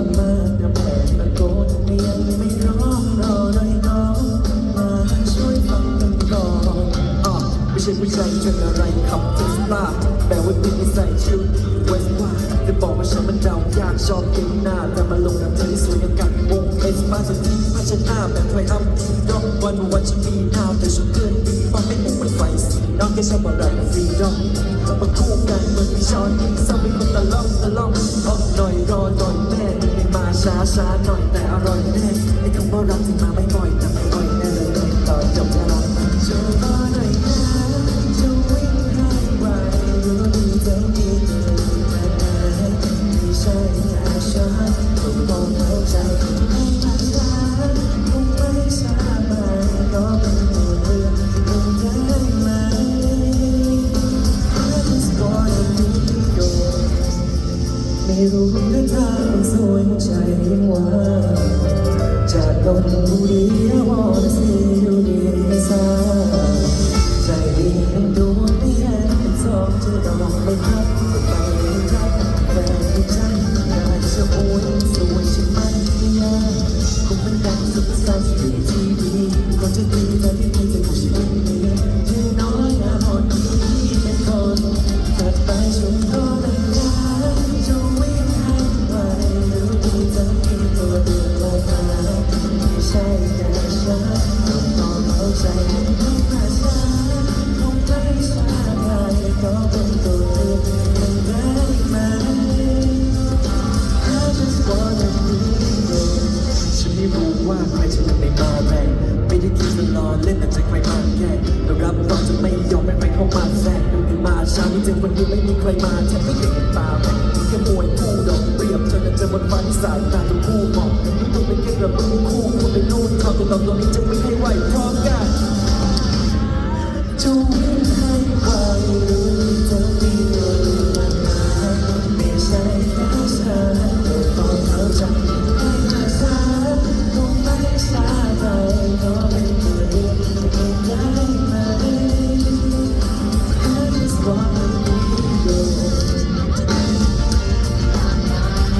อนมัาแต่แผลตะโกนยังไม่ร้องรอหน่ร้องมาช่วยฟังกันก่อนอ๋อไม่ใช่ชายจนอะไรขับเทสลาแปลว่าติดนิสัชุดเวสป้าจะบอกว่าฉันมันเดายากชอบก่งหน้า แต่มาลงกับเธที่สวยกับวงเอสป้าสักทีพัชนาแบบไอัพที่ดองวันวันฉันมีดาแต่ฉันชืดฟังไม่หมดมันไฟสีน้องแค่ชอบอะไรฟรีดอ มาคู่กันเหมือนมีช้อนกินซ้ำเป็นคนตะล่อมตะล่อมออกหน่อยรอหน่อยแม่ไม่มาช้าช้าหน่อยแต่อร่อยแน่ไอ้คำว่ารักที่มาไม่บ่อยแต่ไม่บ่อยแน่เลยต่อจบแล้วจะรอหน่อยนะจะวิ่งให้ไวรู้ดีเท่าที่เดินมาไม่ใช่แค่ฉันต้องบอกเข้าใจไม่มาช้าคงไม่ช้าไปก็เป็น ไม่รู้ทางสวยใจยังว่าจากลมบุรี I wanna see you inside ใจดีดวงไม่แห้งเป็นทองจะดอกไม่ เล่นแต่ใจใครมาแก่แต่รับรองจะไม่ยอมให้ใครเข้ามาแทรกดูดีมาช้าไม่เจอคนดีไม่มีใครมาแทบไม่เห็นตาแม่แค่มวยคู่ดอกเปรียบเธอจะบนฟันสายตาทุกคู่มองทุกคนเป็นแค่กระเบิดคู่คุณเป็นนู่นเขาแต่ตอนตรงนี้จะไม่ให้ไหวพร้อมกันจ